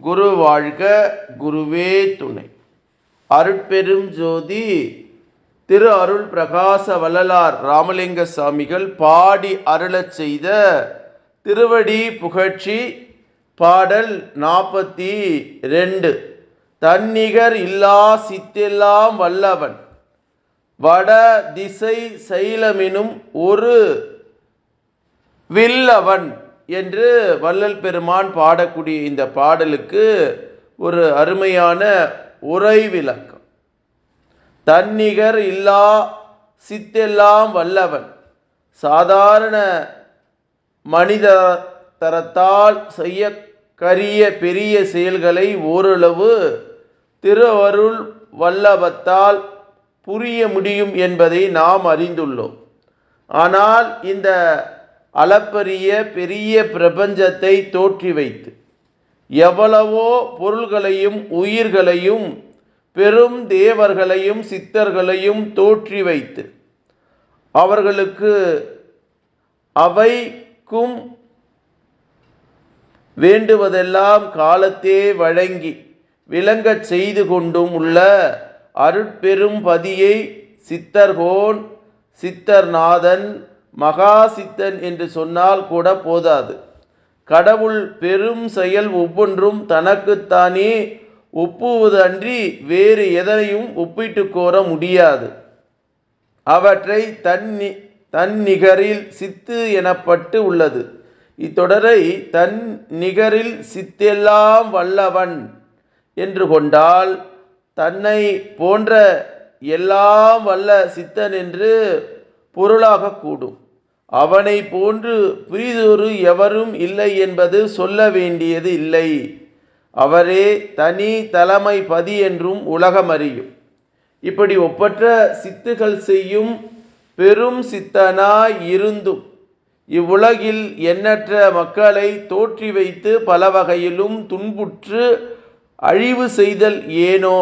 குரு வாழ்க குருவே துணை. அருட்பெரும் ஜோதி திரு அருள் பிரகாச வள்ளலார் ராமலிங்க சாமிகள் பாடி அருளச் செய்த திருவடி புகழ்ச்சி பாடல் நாற்பத்தி ரெண்டு. தன்னிகர் இல்லா சித்தெல்லாம் வல்லவன். வட திசை சைலமெனும் ஒரு வில்லவன். என்று வள்ளல் பெருமான் பாடக்கூடிய இந்த பாடலுக்கு ஒரு அருமையான உரை விளக்கம். தன்னிகர் இல்லா சித்தெல்லாம் வல்லவன். சாதாரண மனித தரத்தால் செய்ய கரிய பெரிய செயல்களை ஓரளவு திருவருள் வல்லபத்தால் புரிய முடியும் என்பதை நாம் அறிந்துள்ளோம். ஆனால் இந்த அளப்பரிய பெரிய பிரபஞ்சத்தை தோற்றி வைத்து எவ்வளவோ பொருள்களையும் உயிர்களையும் பெரும் தேவர்களையும் சித்தர்களையும் தோற்றி வைத்து அவர்களுக்கு அவைக்கும் வேண்டுவதெல்லாம் காலத்தே வழங்கி விளங்கச் செய்து கொண்டும் உள்ள அருட்பெரும் பதியை சித்தர்கோன் சித்தர்நாதன் மகா சித்தன் என்று சொன்னால் கூட போதாது. கடவுள் பெரும் செயல் ஒவ்வொன்றும் தனக்குத்தானே ஒப்புவதன்றி வேறு எதனையும் ஒப்பிட்டு கோர முடியாது. அவற்றை தன்னி தன்னிகரில் சித்து எனப்பட்டு உள்ளது. இத்தொடரை தன் நிகரில் சித்தெல்லாம் வல்லவன் என்று கொண்டால் தன்னை போன்ற எல்லாம் வல்ல சித்தன் என்று பொருளாக கூடும். அவனை போன்று பிரிதொரு எவரும் இல்லை என்பது சொல்ல வேண்டியது இல்லை. அவரே தனி தலைமை பதி என்றும் உலகம் அறியும் இப்படி ஒப்பற்ற சித்துகள் செய்யும் பெரும் சித்தனாய் இருந்தும் இவ்வுலகில் எண்ணற்ற மக்களை தோற்றி வைத்து பல வகையிலும் துன்புற்று அழிவு செய்தல் ஏனோ?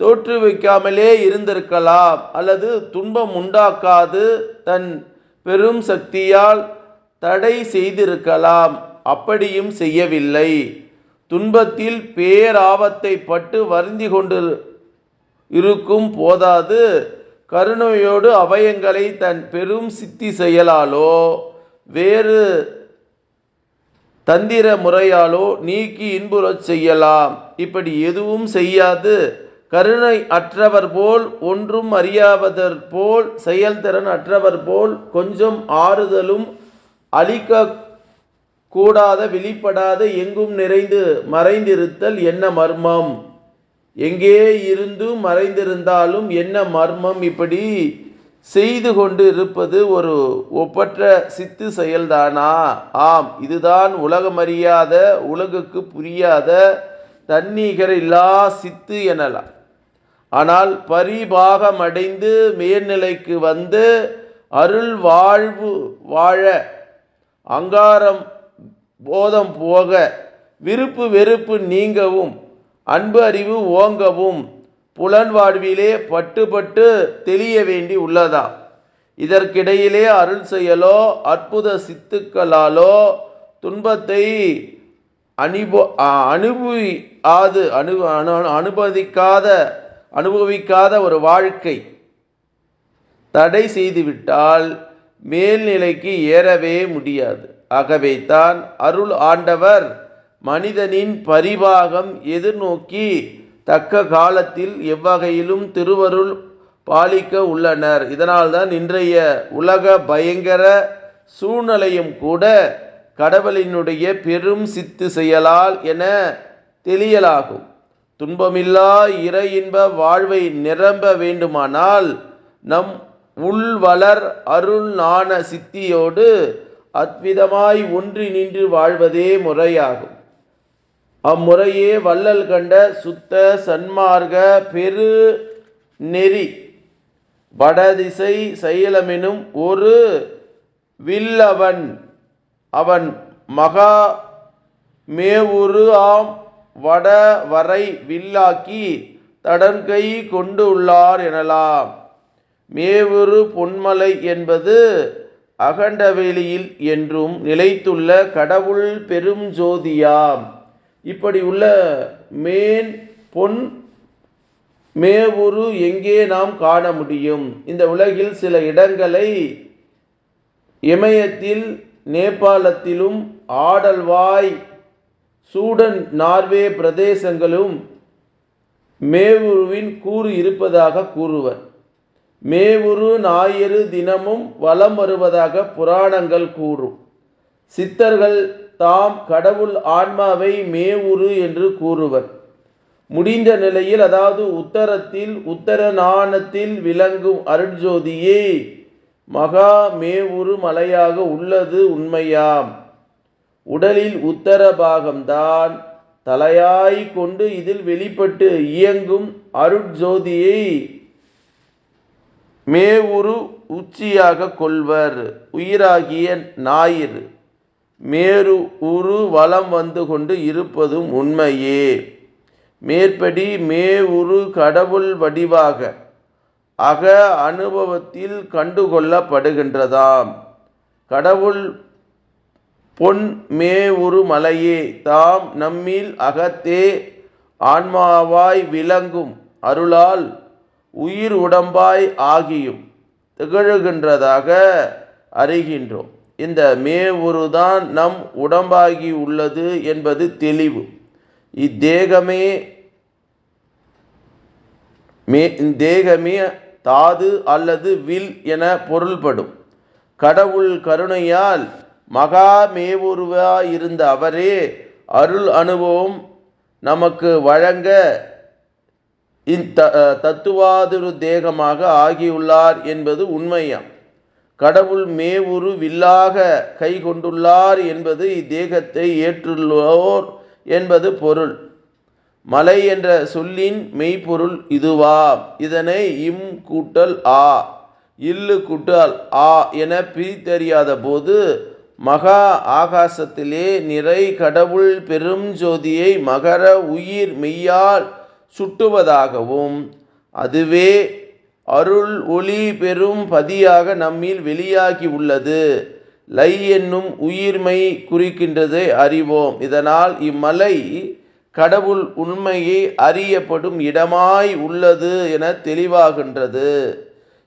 தோற்று வைக்காமலே இருந்திருக்கலாம் அல்லது துன்பம் உண்டாக்காது தன் பெரும் சக்தியால் தடை செய்திருக்கலாம். அப்படியும் செய்யவில்லை. துன்பத்தில் பேராபத்தை பட்டு வருந்தி கொண்டு இருக்கும் போதாது. கருணையோடு அபயங்களை தன் பெரும் சித்தி செயலாலோ வேறு தந்திர முறையாலோ நீக்கி இன்புறச் செய்யலாம். இப்படி எதுவும் செய்யாது. கருணை அற்றவர் போல் ஒன்றும் அறியாவதர் போல் செயல்திறன் அற்றவர் போல் கொஞ்சம் ஆறுதலும் அழிக்க கூடாத வெளிப்படாத எங்கும் நிறைந்து மறைந்திருத்தல் என்ன மர்மம்? எங்கே இருந்தும் மறைந்திருந்தாலும் என்ன மர்மம்? இப்படி செய்து கொண்டு இருப்பது ஒரு ஒப்பற்ற சித்து செயல்தானா? ஆம் இதுதான் உலகமறியாத உலகுக்கு புரியாத தன்னிகர் இல்லா சித்து எனலாம். ஆனால் பரிபாகமடைந்து மேல்நிலைக்கு வந்து அருள் வாழ்வு வாழ அங்காரம் போதம் போக விருப்பு வெறுப்பு நீங்கவும் அன்பு அறிவு ஓங்கவும் புலன் வாழ்விலே பட்டு பட்டு தெளிய வேண்டி உள்ளதா? இதற்கிடையிலே அருள் செயலோ அற்புத சித்துக்களாலோ துன்பத்தை அனுபவி அனுபவியாது அனு அனு அனுபவிக்காத அனுபவிக்காத ஒரு வாழ்க்கை தடை செய்துவிட்டால் மேல்நிலைக்கு ஏறவே முடியாது. ஆகவே தான் அருள் ஆண்டவர் மனிதனின் பரிபாகம் எதிர்நோக்கி தக்க காலத்தில் எவ்வகையிலும் திருவருள் பாலிக்க உள்ளனர். இதனால்தான் இன்றைய உலக பயங்கர சூழ்நிலையும் கூட கடவுளினுடைய பெரும் சித்து செயலால் என தெளியலாகும். துன்பமில்லா இறை இன்ப வாழ்வை நிரம்ப வேண்டுமானால் நம் உள்வளர் அருள் நாண சித்தியோடு அத்விதமாய் ஒன்றி நின்று வாழ்வதே முறையாகும். அம்முறையே வள்ளல் கண்ட சுத்த சன்மார்க்க பெரு நெறி வடதிசை செயலமெனும் ஒரு வில்லவன் அவன் மகா மேவுரு ஆம் வட வரை வில்லாக்கி தடன்கை கொண்டு உள்ளார் எனலாம். மேவுரு பொன்மலை என்பது அகண்டவெளியில் என்றும் நிலைத்துள்ள கடவுள் பெரும் ஜோதியாம். இப்படி உள்ள மேன் பொன் மேவுரு எங்கே நாம் காண முடியும்? இந்த உலகில் சில இடங்களை இமயத்தில் நேபாளத்திலும் ஆடல்வாய் சூடன் நார்வே பிரதேசங்களும் மேவுருவின் கூறு இருப்பதாக கூறுவர். மேவுரு ஞாயிறு தினமும் வலம் வருவதாக புராணங்கள் கூறும். சித்தர்கள் தாம் கடவுள் ஆன்மாவை மேவுரு என்று கூறுவர். முடிந்த நிலையில் அதாவது உத்தரத்தில் உத்தர நாணத்தில் விளங்கும் அருட்ஜோதியே மகா மேவுரு மலையாக உள்ளது உண்மையாம். உடலில் உத்தர பாகம்தான். தலையாய் கொண்டு இதில் வெளிப்பட்டு இயங்கும் அருட்ஜோதியை மேவுரு உச்சியாக கொள்வர். உயிராகிய ஞாயிறு மேரு உரு வலம் வந்து கொண்டு இருப்பதும் உண்மையே. மேற்படி மேவுரு கடவுள் வடிவாக அக அனுபவத்தில் கண்டுகொள்ளப்படுகின்றதாம். கடவுள் பொன் மேவுரு மலையே தாம் நம்மில் அகத்தே ஆன்மாவாய் விளங்கும் அருளால் உயிர் உடம்பாய் ஆகியும் திகழுகின்றதாக அறிகின்றோம். இந்த மேவுருதான் நம் உடம்பாகி உள்ளது என்பது தெளிவு. இத்தேகமே மே தேகமே தாது அல்லது வில் என பொருள்படும். கடவுள் கருணையால் மகாமேவுருவாயிருந்த அவரே அருள் அனுபவம் நமக்கு வழங்க இந்த தத்துவாதுரு தேகமாக ஆகியுள்ளார் என்பது உண்மையாம். கடவுள் மேவுரு வில்லாக கை கொண்டுள்ளார் என்பது இத்தேகத்தை ஏற்றுள்ளோர் என்பது பொருள். மலை என்ற சொல்லின் மெய்ப்பொருள் இதுவா இதனை இம் கூட்டல் ஆ இல்லு கூட்டல் ஆ என பிரித்தறியாத போது மகா ஆகாசத்திலே நிறை கடவுள் பெரும் ஜோதியை மகர உயிர் மெய்யால் சுட்டுவதாகவும் அதுவே அருள் ஒளி பெரும் பதியாக நம்மில் வெளியாகி உள்ளது. லை என்னும் உயிர்மை குறிக்கின்றதை அறிவோம். இதனால் இம்மலை கடவுள் உண்மையை அறியப்படும் இடமாய் உள்ளது என தெளிவாகின்றது.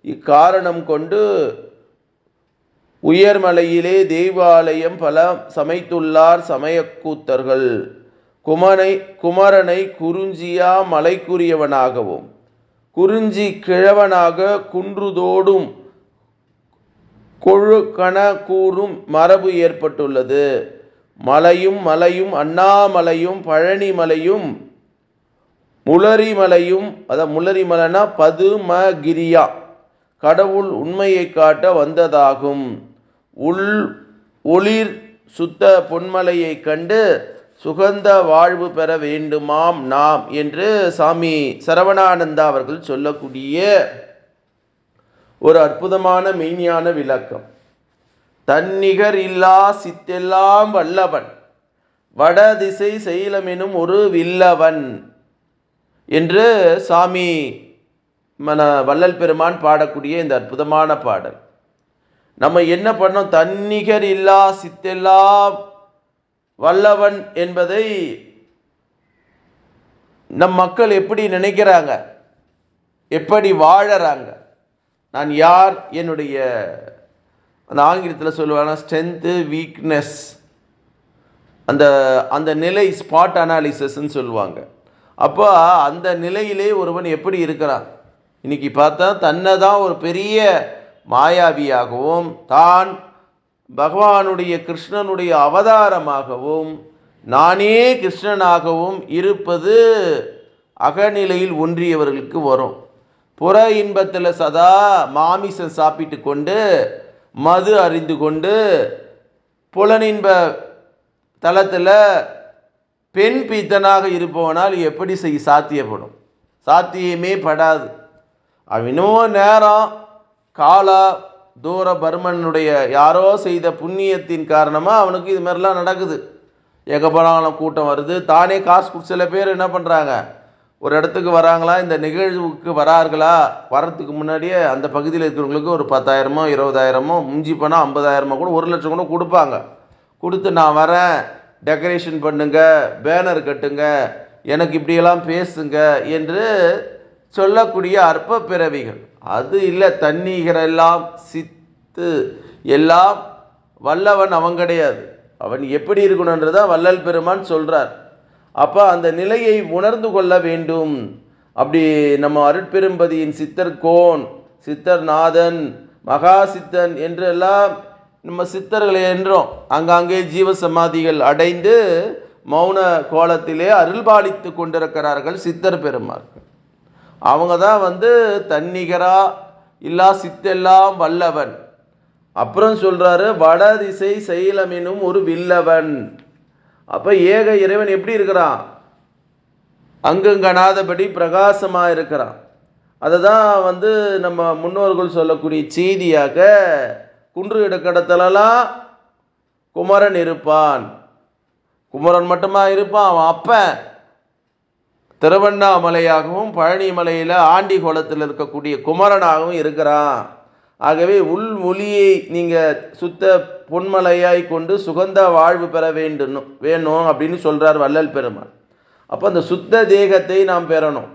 இக்காரணம் கொண்டு உயர்மலையிலே தேவாலயம் பல சமைத்துள்ளார் சமயக்கூத்தர்கள். குமனை குமரனை குறிஞ்சியா மலைக்குரியவனாகவும் குறிஞ்சி கிழவனாக குன்றுதோடும் கொழுக்கண கூறும் மரபு ஏற்பட்டுள்ளது. மலையும் மலையும் அண்ணாமலையும் பழனி மலையும் முளரி மலையும் அத முளரி மலைனா கடவுள் உண்மையை காட்ட வந்ததாகும். உள் ஒளிர் சுத்த பொன்மலையை கண்டு சுகந்த வாழ்வு பெற வேண்டுமாம் நாம் என்று சாமி சரவணானந்தா அவர்கள் சொல்லக்கூடிய ஒரு அற்புதமான மெய்ஞான விளக்கம். தன்னிகர் இல்லா சித்தெல்லாம் வல்லவன் வடதிசை செயலமெனும் ஒரு வில்லவன் என்று சாமி மன வள்ளல் பெருமான் பாடக்கூடிய இந்த அற்புதமான பாடல். நம்ம என்ன பண்ணோம்? தன்னிகர் இல்லா சித்தெல்லாம் வல்லவன் என்பதை நம் மக்கள் எப்படி நினைக்கிறாங்க? எப்படி வாழறாங்க? நான் யார்? என்னுடைய அந்த ஆங்கிலத்தில் சொல்லுவாங்க ஸ்ட்ரென்த்து வீக்னஸ் அந்த அந்த நிலை ஸ்பாட் அனாலிசஸ்ன்னு சொல்லுவாங்க. அப்போ அந்த நிலையிலே ஒருவன் எப்படி இருக்கிறான்? இன்னைக்கு பார்த்தா தன்னை தான் ஒரு பெரிய மாயாவியாகவும் தான் பகவானுடைய கிருஷ்ணனுடைய அவதாரமாகவும் நானே கிருஷ்ணனாகவும் இருப்பது அகநிலையில் ஒன்றியவர்களுக்கு வரும். புற இன்பத்தில் சதா மாமிசம் சாப்பிட்டு கொண்டு மது அறிந்து கொண்டு புலனின்ப தளத்தில் பெண் பித்தனாக இருப்பவனால் எப்படி செய் சாத்தியப்படும்? சாத்தியமே படாது. அவன் நேரம் காலா தூர பர்மனுடைய யாரோ செய்த புண்ணியத்தின் காரணமாக அவனுக்கு இது மாதிரிலாம் நடக்குது. ஏகப்படாலம் கூட்டம் வருது. தானே காசு சில பேர் என்ன பண்ணுறாங்க ஒரு இடத்துக்கு வராங்களா? இந்த நிகழ்வுக்கு வரார்களா? வரத்துக்கு முன்னாடியே அந்த பகுதியில் இருக்கிறவங்களுக்கு ஒரு பத்தாயிரமோ இருபதாயிரமோ முஞ்சி போனால் ஐம்பதாயிரமோ கூட ஒரு லட்சம் கூட கொடுப்பாங்க. கொடுத்து நான் வரேன். டெக்கரேஷன் பண்ணுங்க. பேனர் கட்டுங்க. எனக்கு இப்படியெல்லாம் பேசுங்க என்று சொல்லக்கூடிய அற்ப பிறவிகள். அது இல்லை தண்ணீரெல்லாம் சித்து எல்லாம் வல்லவன் அவன் கிடையாது. அவன் எப்படி இருக்கணுன்றதா வள்ளல் பெருமான் சொல்கிறார் அப்போ அந்த நிலையை உணர்ந்து கொள்ள வேண்டும். அப்படி நம்ம அருட்பெரும்பதியின் சித்தர் கோன் சித்தர் நாதன் மகா சித்தன் என்றெல்லாம் நம்ம சித்தர்களை என்றோம். அங்காங்கே ஜீவ சமாதிகள் அடைந்து மௌன கோலத்திலே அருள்பாலித்து கொண்டிருக்கிறார்கள் சித்தர் பெருமார்கள். அவங்க தான் வந்து தன்னிகரா இல்லா சித்தெல்லாம் வல்லவன். அப்புறம் சொல்கிறாரு வடதிசை செயலமெனும் ஒரு வில்லவன். அப்போ ஏக இறைவன் எப்படி இருக்கிறான்? அங்கங்கனாதபடி பிரகாசமாக இருக்கிறான். அதை தான் வந்து நம்ம முன்னோர்கள் சொல்லக்கூடிய செய்தியாக குன்று இடக்கடத்துலலாம் குமரன் இருப்பான். குமரன் மட்டுமா இருப்பான்? அவன் அப்பன். திருவண்ணாமலையாகவும் பழனி மலையில் ஆண்டி குளத்தில் இருக்கக்கூடிய குமரனாகவும் இருக்கிறான். ஆகவே உள் மொழியை நீங்கள் சுத்த பொன்மலையாய் கொண்டு சுகந்த வாழ்வு பெற வேண்டும் வேணும் அப்படின்னு சொல்கிறார் வள்ளல் பெருமாள். அப்போ அந்த சுத்த தேகத்தை நாம் பெறணும்.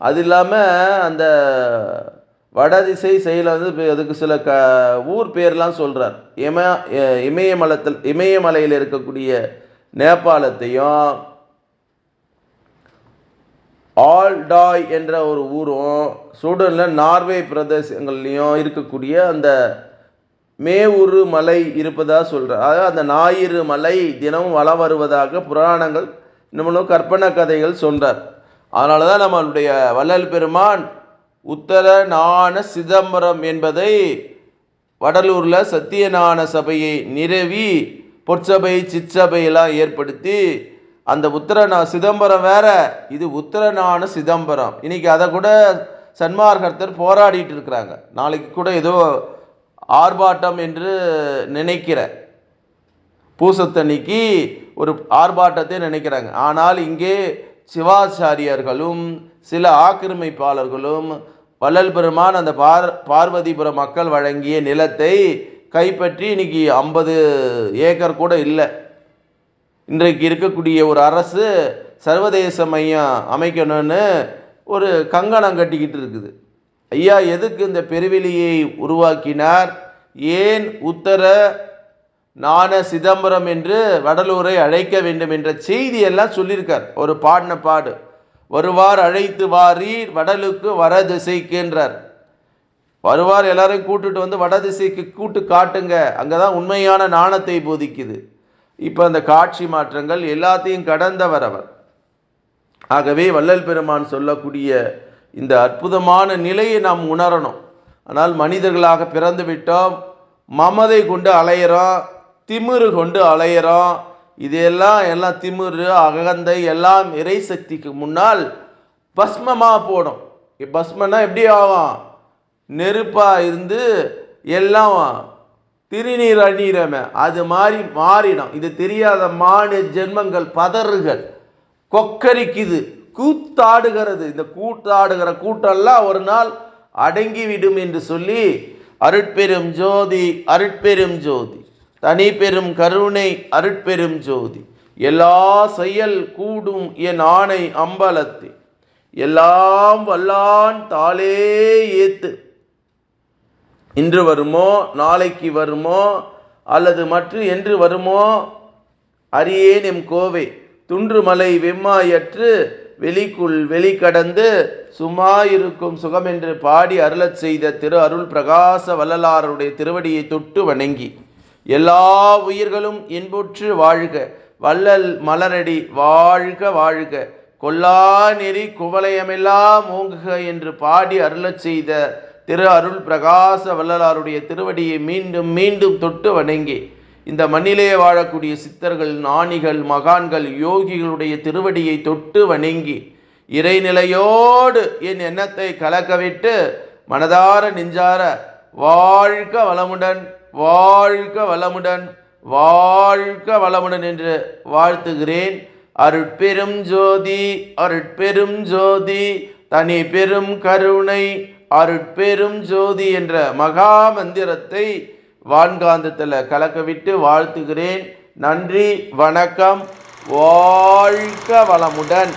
அது இல்லாமல் அந்த வடதிசை செயல வந்து அதுக்கு சில க ஊர் பேர்லாம் சொல்கிறார் இம இமயமலத்தில் இமயமலையில் இருக்கக்கூடிய நேபாளத்தையும் ஆல்டாய் என்ற ஒரு ஊரும் சூடனில் நார்வே பிரதேசங்கள்லையும் இருக்கக்கூடிய அந்த மேவுரு மலை இருப்பதாக சொல்கிறார் அதாவது அந்த ஞாயிறு மலை தினமும் வளம் வருவதாக புராணங்கள் நம்மளும் கற்பனை கதைகள் சொல்கிறார் அதனால தான் நம்மளுடைய வள்ளல் பெருமான் உத்தர நாண சிதம்பரம் என்பதை வடலூரில் சத்தியநாண சபையை நிறுவி பொற்சபை சிற்சபையெல்லாம் ஏற்படுத்தி அந்த உத்தரநா சிதம்பரம் வேற. இது உத்தரநான சிதம்பரம். இன்னைக்கு அதை கூட சன்மார்க்கத்தர் போராடிட்டு இருக்கிறாங்க. நாளைக்கு கூட ஏதோ ஆர்ப்பாட்டம் என்று நினைக்கிறேன் பூசத்தன்னைக்கு ஒரு ஆர்ப்பாட்டத்தை நினைக்கிறாங்க. ஆனால் இங்கே சிவாச்சாரியர்களும் சில ஆக்கிரமிப்பாளர்களும் வள்ளல் பெருமான் அந்த பார் பார்வதிபுர மக்கள் வழங்கிய நிலத்தை கைப்பற்றி இன்னைக்கு ஐம்பது ஏக்கர் கூட இல்லை. இன்றைக்கு இருக்கக்கூடிய ஒரு அரசு சர்வதேச மையம் அமைக்கணும்னு ஒரு கங்கணம் கட்டிக்கிட்டு இருக்குது. ஐயா எதுக்கு இந்த பெருவெளியை உருவாக்கினார்? ஏன் உத்தர நாண சிதம்பரம் என்று வடலூரை அழைக்க வேண்டும் என்ற செய்தியெல்லாம் சொல்லியிருக்கார். ஒரு பாடின பாடு. வருவார் அழைத்து வாரீர் வடலுக்கு வரதிசைக்குன்றார். வருவார் எல்லாரையும் கூட்டுட்டு வந்து வடதிசைக்கு கூட்டு காட்டுங்க. அங்கே தான் உண்மையான நாணத்தை போதிக்குது. இப்போ அந்த காட்சி மாற்றங்கள் எல்லாத்தையும் கடந்தவர் அவர் ஆகவே வள்ளல் பெருமான் சொல்லக்கூடிய இந்த அற்புதமான நிலையை நாம் உணரணும். ஆனால் மனிதர்களாக பிறந்து விட்டோம் மமதை கொண்டு அலையிறோம் திமிரு கொண்டு அலையிறோம் இதெல்லாம் எல்லாம் திமிரு அகந்தை எல்லாம் இறை சக்திக்கு முன்னால் பஸ்மமாக போடும். பஸ்மன்னா எப்படி ஆகும் நெருப்பாக இருந்து எல்லாம் திருநீர் அணியிறமே. அது மாதிரி மாறிடும். இது தெரியாத மானு ஜென்மங்கள் பதறுகள். கொக்கரிக்குது. கூத்தாடுகிறது. இந்த கூத்தாடுகிற கூட்டெல்லாம் ஒரு நாள் அடங்கிவிடும் என்று சொல்லி அருட்பெரும் ஜோதி அருட்பெரும் ஜோதி. தனி பெரும் கருணை அருட்பெரும் ஜோதி. எல்லா செயல் கூடும் என் ஆணை அம்பலத்தை எல்லாம் வல்லான் தாளே ஏத்து. இன்று வருமோ நாளைக்கு வருமோ அல்லது மற்ற என்று வருமோ? அறியேன் எம் கோவை துன்றுமலை வெம்மாயற்று வெளிக்குள் வெளிக்கடந்து சும்மா இருக்கும் சுகமென்று பாடி அருளச் செய்த திரு அருள் பிரகாச வள்ளலாருடைய திருவடியை தொட்டு வணங்கி எல்லா உயிர்களும் இன்புற்று வாழ்க வள்ளல் மலரடி வாழ்க வாழ்க கொல்லா நெறி குவலயமெல்லாம் ஓங்குக என்று பாடி அருளச் செய்த திரு அருள் பிரகாச வள்ளலாருடைய திருவடியை மீண்டும் மீண்டும் தொட்டு வணங்கி இந்த மண்ணிலே வாழக்கூடிய சித்தர்கள் ஞானிகள் மகான்கள் யோகிகளுடைய திருவடியை தொட்டு வணங்கி இறைநிலையோடு என் எண்ணத்தை கலக்கவிட்டு மனதார நெஞ்சார வாழ்க வளமுடன் வாழ்க வளமுடன் வாழ்க வளமுடன் என்று வாழ்த்துகிறேன். அருட்பெரும் ஜோதி அருட்பெரும் ஜோதி தனி பெரும் கருணை அருட்பெரும் ஜோதி என்ற மகா மந்திரத்தை வான்காந்தத்தில் கலக்கவிட்டு வாழ்த்துகிறேன். நன்றி வணக்கம் வாழ்க வளமுடன்.